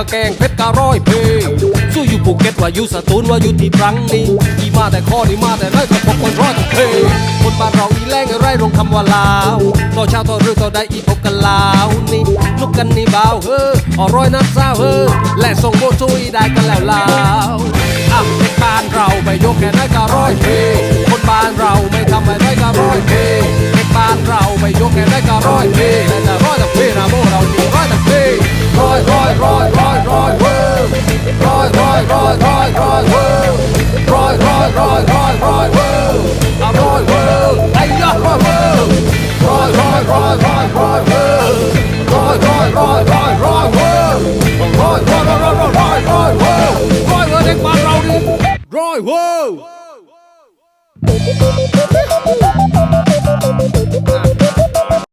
ะแกงเพชรกะร้อยเพลงสู้อยู่ภูเก็ตว่าอยู่สตูลว่าอยู่ที่ตรังนี่อีมาแต่ข้อนี่มาแต่ได้ก็พบคนร้อยต้องเพคนบ้านเราอีแรงไร่ลงคำว่าลาวต่อเช้าต่อเรือต่อได้อีพบกันลาวนี่ลุกกันนี่เบาเฮ้ออร่อยน้ำซาวเฮ้อและส่งโบจุยได้กันแล้วลาวอะเพชรบ้านเราไปยกแค่ได้ก็ร้อย right world, right, right.